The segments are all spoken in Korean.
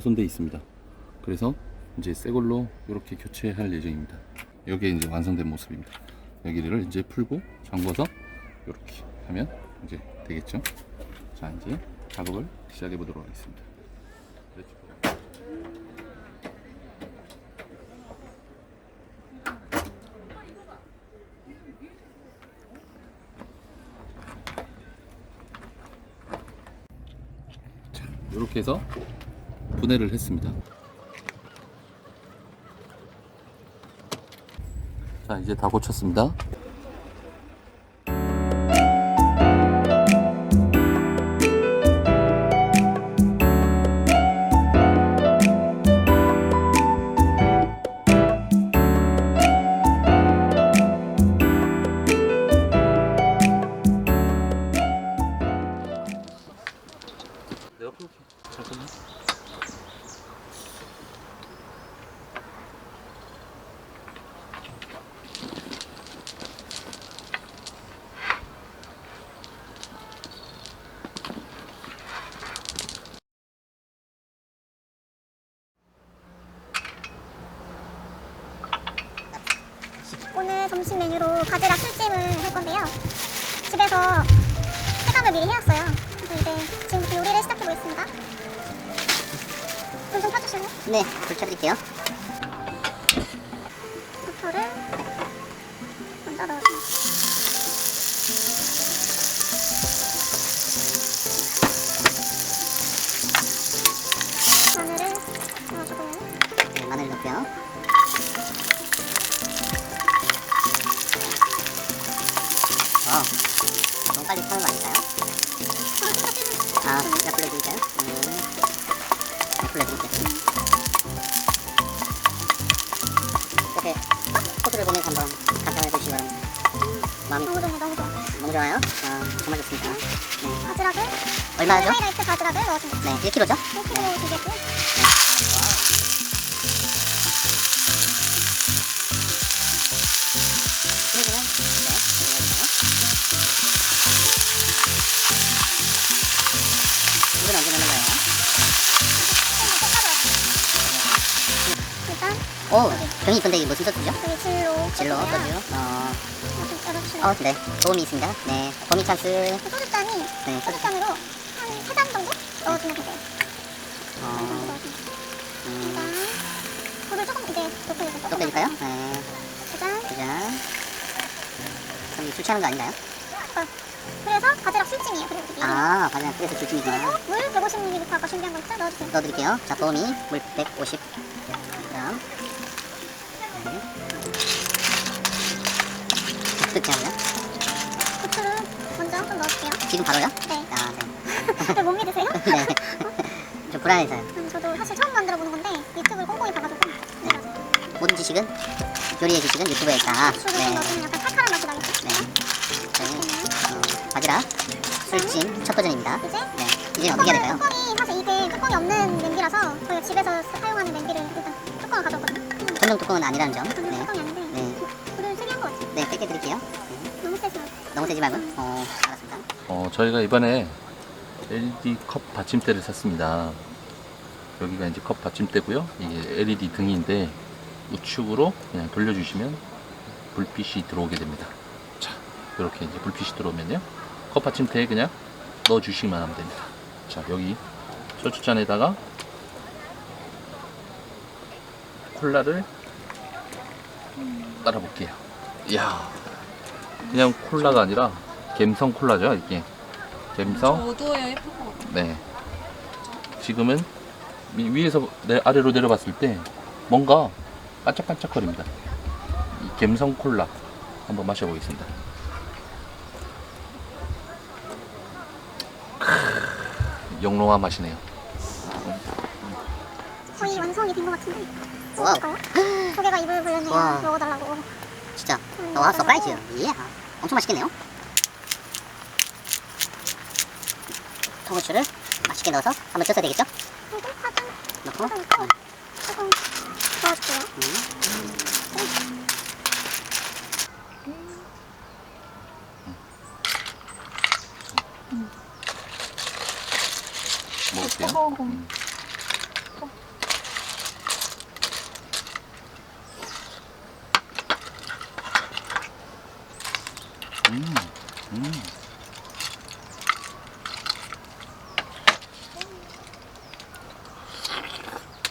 파손되어 있습니다. 그래서 이제 새 걸로 이렇게 교체할 예정입니다. 여기에 이제 완성된 모습입니다. 여기를 이제 풀고 잠궈서 이렇게 하면 이제 되겠죠. 자 이제 작업을 시작해 보도록 하겠습니다. 이렇게 해서 분해를 했습니다. 자, 이제 다 고쳤습니다. 좀 펴주실래요? 네, 불 켜드릴게요. 버터를 얼마죠? 하이라이트 바지락을 넣어줍니다. 네, 1kg죠? 1kg 두개고 그러면 네, 이거요. 물은 언제 넣는 거예요? 일단 오, 병이 이쁜데 이게 무슨 소스죠? 여기 진로 진로 소스고요. 소주. 어, 좀? 어, 네, 도움이 있습니다. 네, 도움이 찬스. 그 소주잔이 네, 소주. 소주잔으로 또 빼줄까요? 네, 짜잔. 짜잔. 그럼 술 취하는 거 아닌가요? 어, 그래서 바지락 술찜이에요. 그리고 이게 아, 바지락 줄쯤이구나. 그리고 물 150ml 아까 준비한 거 있죠? 넣어주세요. 넣어드릴게요. 자, 도움이 물 150g. 네. 어떻게 하고요? 고추를 먼저 좀 넣어줄게요. 지금 바로요? 네. 아, 네. 네, 못 믿으세요? 네. 좀 불안해서요. 지식은 요리의 지식은 유튜브에 있다. 고추를 네. 나겠죠? 네. 네. 어, 바지락 술찜 첫 버전입니다. 이제 네. 이제 어떻게 해야 될까요? 뚜껑이 사실 이게 뚜껑이 없는 냄비라서 저희가 집에서 사용하는 냄비를 일단 뚜껑을 가져왔거든요. 전용 뚜껑은 아니라는 점. 전용 네. 뚜껑이 아닌데 네. 불을 세게 한거 같아요. 네, 뺄게 드릴게요. 네. 너무 세지 말고. 너무 세지 말고. 어, 알았습니다. 어, 저희가 이번에 LED 컵 받침대를 샀습니다. 여기가 이제 컵 받침대고요. 이게 LED 등인데 우측으로 그냥 돌려주시면 불빛이 들어오게 됩니다. 자, 이렇게 이제 불빛이 들어오면요. 컵 받침대에 그냥 넣어주시기만 하면 됩니다. 자, 여기 소주잔에다가 콜라를 따라 볼게요. 이야, 그냥 콜라가 아니라 갬성 콜라죠, 이게. 갬성. 어두워야 예쁠 것 같아. 네. 지금은 위- 위에서 내 아래로 내려봤을 때 뭔가 반짝반짝거립니다. 이 갬성 콜라 한번 마셔보겠습니다. 크으, 영롱한 맛이네요. 거의 완성이 된 것 같은데. 와우. 먹을까요? 조개가 입을 벌렸네요. 와. 먹어달라고. 진짜. 음, 와. 서프라이즈. 예. 엄청 맛있겠네요. 통후추를 맛있게 넣어서 한번 쪄서 되겠죠? 넣고. 음. 조금 넣어줄게요. 음. 뭐 어. 음, 음.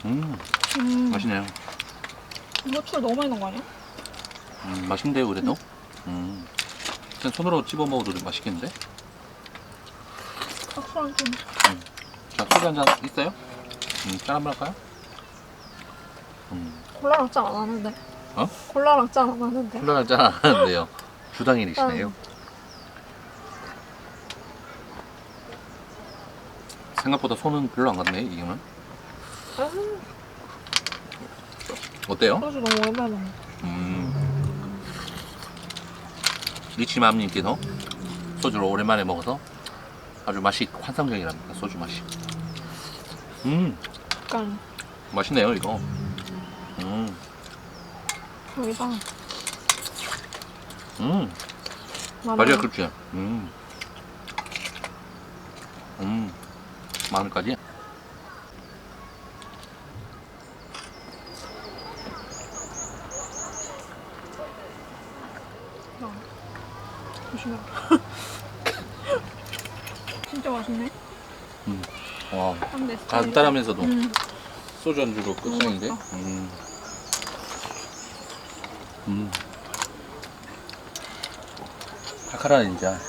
음, 음. 맛있네요. 노출 너무 많이 넣은 거 아니야? 음, 맛있는데요, 그래도? 음. 그냥 손으로 집어 먹어도 맛있겠는데? 박수랑 좀. 자, 소주 한잔 있어요? 음, 짠 한번 할까요? 음, 콜라랑 짠 안 하는데. 어? 콜라랑 짠 안 하는데. 콜라를 짠안 하는데요. 주당일이시네요. 생각보다 손은 별로 안 갔네, 이거는. 아, 어때요? 소주 너무 오랜만에. 음. 리치맘님께서 소주를 오랜만에 먹어서 아주 맛이 환상적이랍니다. 소주 맛이. 음, 약간 맛있네요, 이거. 음, 여기다 음. 마늘. 맞아요, 그렇지. 음. 음. 마늘까지. 어. 조심해. 진짜 맛있네. 와, 한대 간단하면서도 음. 소주 안주로 끝장인데. 너무 맛있다. 음. 음. 칼칼한 진짜.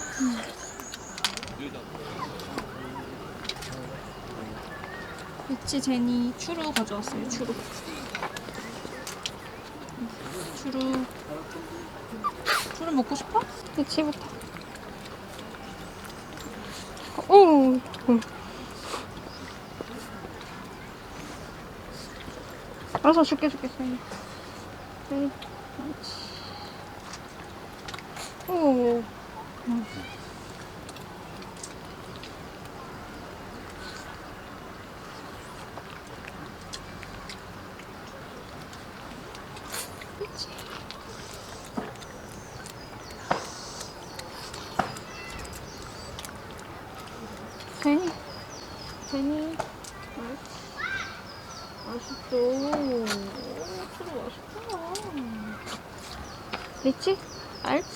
있지 제니 추루 가져왔어요. 추루. 추루. 추루 먹고 싶어? 있지부터. 오. 응. 알아서 줄게 줄게 제니. 제니. 그렇지. 오. 응. 제니. 제니. 맛있어. 오, 추루 맛있구나. 리치? 알지?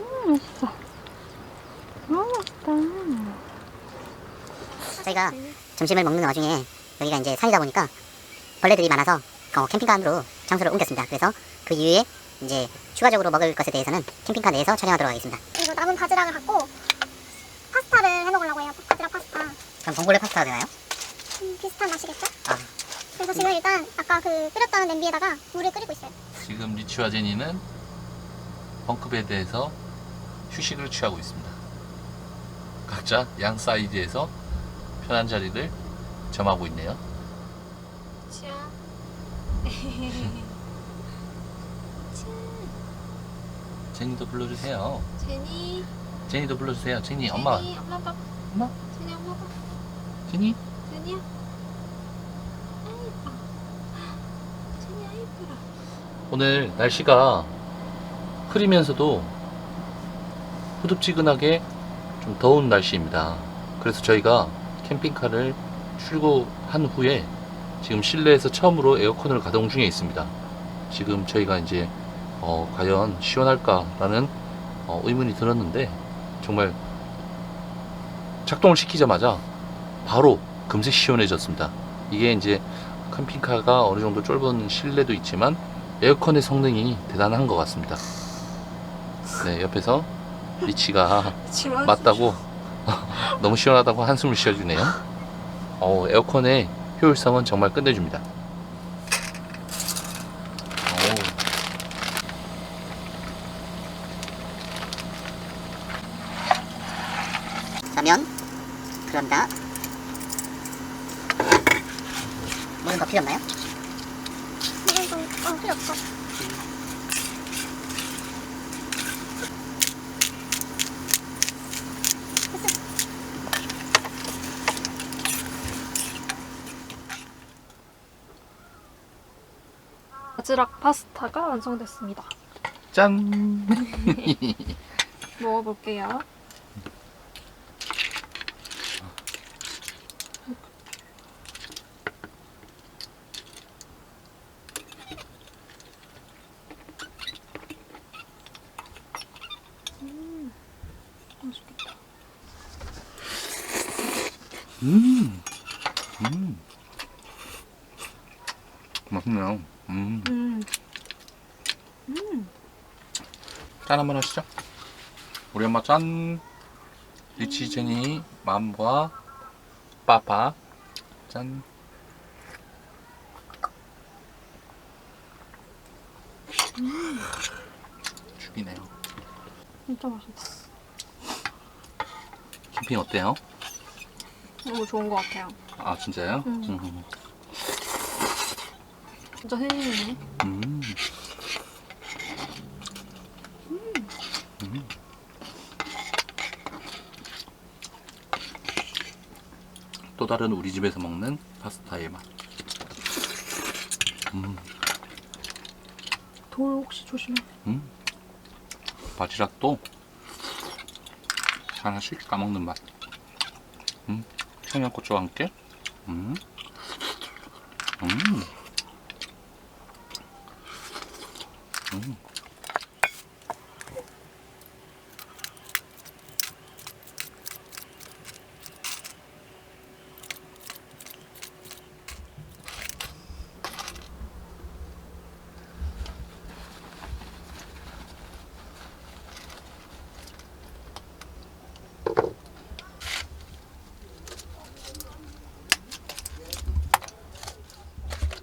음, 맛있어. 너무 맛있다. 저희가 점심을 먹는 와중에 여기가 이제 산이다 보니까 벌레들이 많아서 어, 캠핑카 안으로 장소를 옮겼습니다. 그래서 그 이후에 이제 추가적으로 먹을 것에 대해서는 캠핑카 내에서 촬영하도록 하겠습니다. 그리고 남은 바지락을 갖고 파스타를 해 먹으려고 해요. 바지락 파스타. 그럼 봉골레 파스타가 되나요? 음, 비슷한 맛이겠죠? 아, 그래서 지금 일단 아까 그 끓였던 냄비에다가 물을 끓이고 있어요. 지금 리치와 제니는 벙크베드에서 휴식을 취하고 있습니다. 각자 양 사이드에서 편한 자리를 점하고 있네요. 치아. 제니도 불러주세요. 제니. 제니도 불러주세요. 제니, 엄마. 제니, 엄마 봐. 엄마? 제니, 엄마 봐. 제니? 제니야. 아이뻐. 제니 아이뻐라. 오늘 날씨가 흐리면서도 후덥지근하게 좀 더운 날씨입니다. 그래서 저희가 캠핑카를 출고한 후에 지금 실내에서 처음으로 에어컨을 가동 중에 있습니다. 지금 저희가 이제 어, 과연 시원할까라는 어, 의문이 들었는데 정말 작동을 시키자마자 바로 금세 시원해졌습니다. 이게 이제 캠핑카가 어느 정도 좁은 실내도 있지만 에어컨의 성능이 대단한 것 같습니다. 네, 옆에서 리치가 맞다고 너무 시원하다고 한숨을 쉬어주네요. 어, 에어컨의 효율성은 정말 끝내줍니다. 그런다. 물은 더 필요 없나요? 필요 없어. 바지락 파스타가 완성됐습니다. 짠! 먹어볼게요. 음, 음, 맛있네요. 음, 음. 음. 짠 한번 하시죠. 우리 엄마 짠. 리치 제니 맘과 빠빠 짠. 죽이네요. 진짜 맛있다. 캠핑 어때요? 너무 좋은 것 같아요. 아 진짜요? 음. 음. 진짜 힐링이네. 음. 음. 또 다른 우리 집에서 먹는 파스타의 맛. 음, 돌 혹시 조심해. 음. 바지락도 하나씩 까먹는 맛. 음, 청양고추와 함께. 음, 음. 음.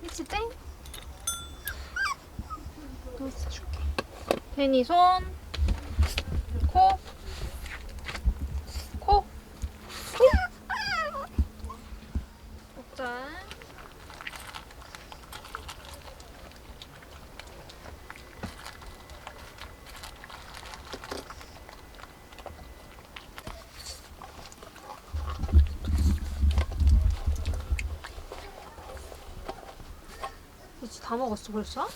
미치 땡. 도스 줄게. 데니 손. 코. 코. 코. 먹자. 미치 다 먹었어 벌써?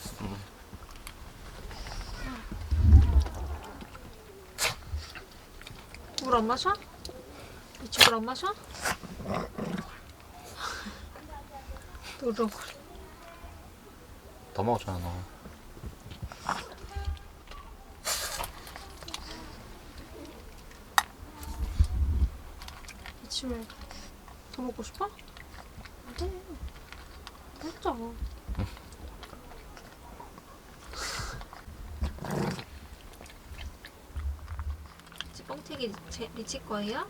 물 안 마셔? 미치 물안 마셔? 노력을 더 먹었잖아 너. 미치 왜더 먹고 싶어? 안돼 먹자 미치 뻥튀기 제, 미치 거예요?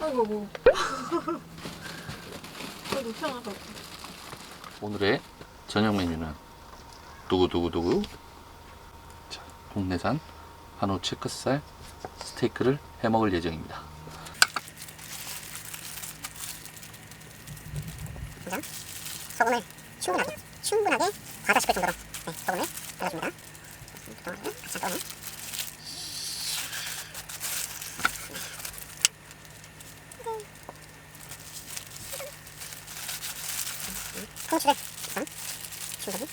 아이고 뭐 오늘의 저녁 메뉴는 두구두구두구 자, 국내산 한우 체크살 스테이크를 해 먹을 예정입니다. 먼저 소금을 충분하게 충분하게 가다 싶을 정도로 네, 소금을 넣어줍니다. 보통은 같이. 통추를 우선 충분히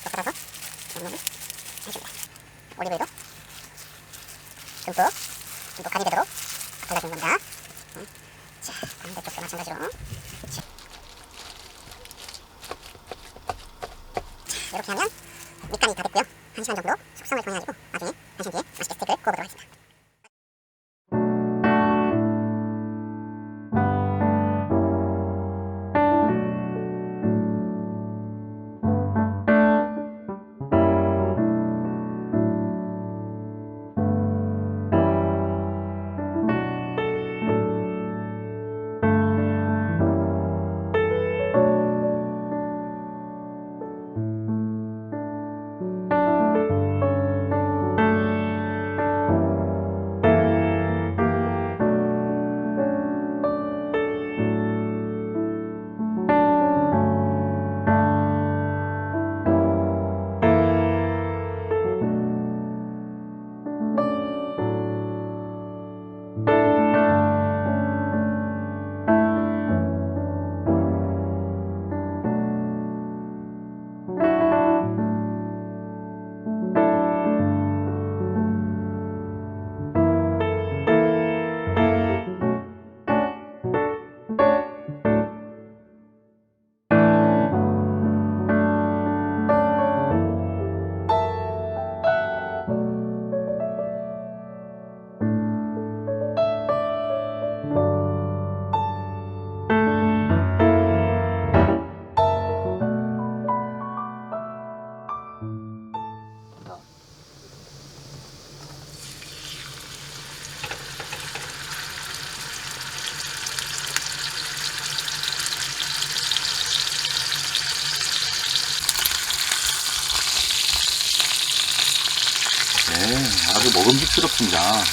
먹음직스럽습니다.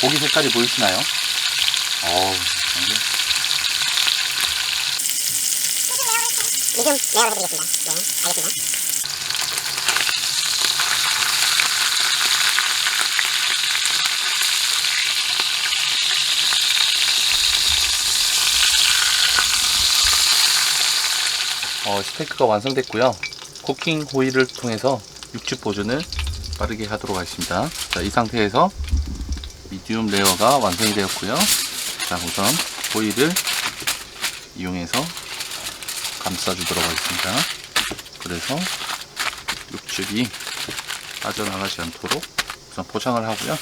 고기 색깔이 보이시나요? 어우, 레어로 해드리겠습니다. 네, 알겠습니다. 어, 스테이크가 완성됐고요. 쿠킹 호일을 통해서 육즙 보존을 빠르게 하도록 하겠습니다. 자, 이 상태에서 미디움 레어가 완성이 되었고요. 자, 우선 호일을 이용해서 감싸주도록 하겠습니다. 그래서 육즙이 빠져나가지 않도록 우선 포장을 하고요.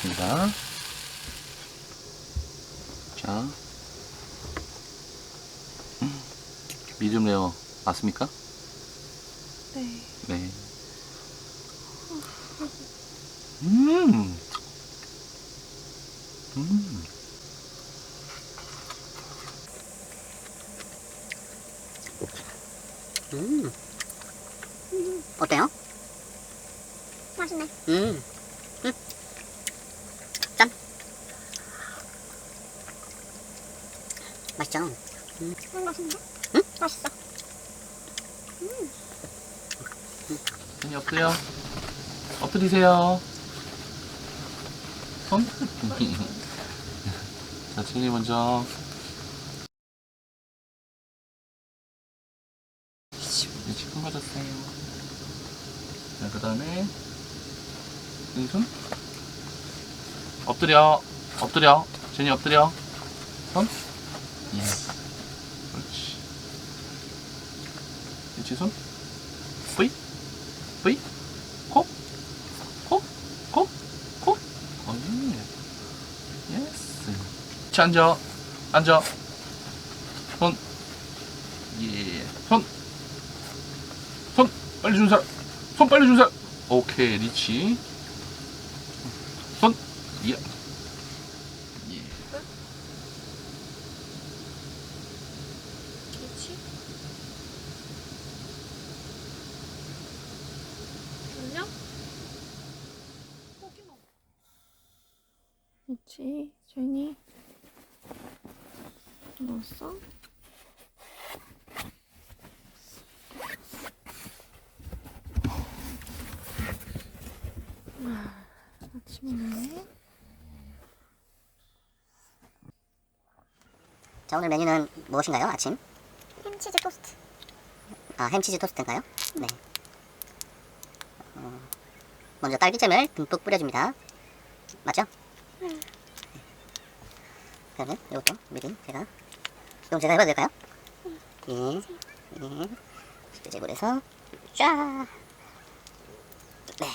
열어보겠습니다. 자, 음, 미디움 레어 맞습니까? 네. 네. 음. 음. 음. 어때요? 맛있네. 음. 음. 짠. 맛있죠? 음, 맛있는데? 응? 맛있어. 손이 엎드려. 엎 드리세요. 손. 자, 친이 먼저. 네, 지금 맞았어요. 자, 그 다음에. 이 손. 엎드려. 엎드려. 제니 엎드려. 손. 예. 그렇지. 그렇지, 손. 뿌이. 뿌이. 코. 코. 코. 코. 어, 예. 예스. 자, 앉아. 앉아. 손. 예. 손. 손. 빨리 준 사람. 손 빨리 준 사람. 오케이, 리치. 손. 예. 예. 그렇지. 안녕? 고기만. 그렇지. 제니. 넣었어? 아. 자, 오늘 메뉴는 무엇인가요? 아침? 햄치즈 토스트. 아, 햄치즈 토스트인가요? 네. 어, 먼저 딸기잼을 듬뿍 뿌려줍니다. 맞죠? 응. 그러면 이것도 미리 제가 이건 제가 해봐도 될까요? 예, 예. 스페제볼 해서 쫙. 네.